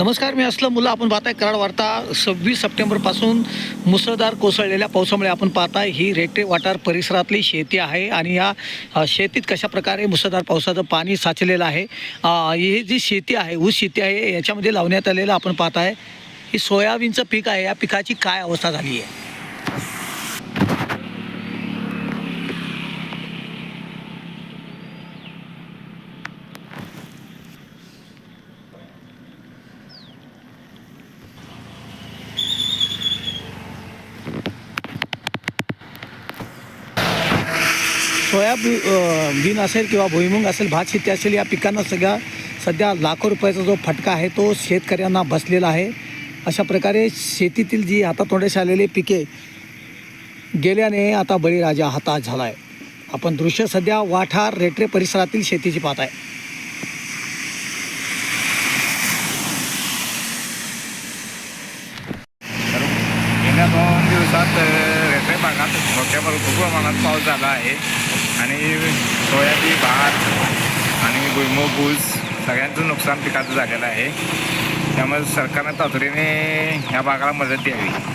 नमस्कार मी असलं मुलं आपण पाहताय कराड वार्ता. सव्वीस सप्टेंबरपासून मुसळधार कोसळलेल्या पावसामुळे आपण पाहताय ही रेटे वाटार परिसरातली शेती आहे आणि या शेतीत कशा प्रकारे मुसळधार पावसाचं पाणी साचलेलं आहे ही जी शेती आहे ऊस शेती आहे याच्यामध्ये लावण्यात आलेलं आपण पाहताय ही सोयाबीनचं पीक आहे. या पिकाची काय अवस्था झाली आहे? सोयाबी बीन असेल किंवा भुईमुंग असेल भात शेती असेल या पिकांना सगळ्या सध्या लाखो रुपयाचा जो फटका आहे तो शेतकऱ्यांना बसलेला आहे. अशा प्रकारे शेतीतील जी हातातोंड्याशी आलेली पिके गेल्याने आता बळीराजा हातात झाला आहे आपण दृश्य सध्या वाठार रेटरे परिसरातील शेतीची पाहत आहे. गेल्या दोन दिवसात प्रमाणात पाऊस झाला आहे. आणि सोयाबीन भात आणि भुईमूग ऊस सगळ्यांचं नुकसान पिकाचं झालेलं आहे. त्यामुळे सरकारनं तातडीने ह्या भागाला मदत द्यावी.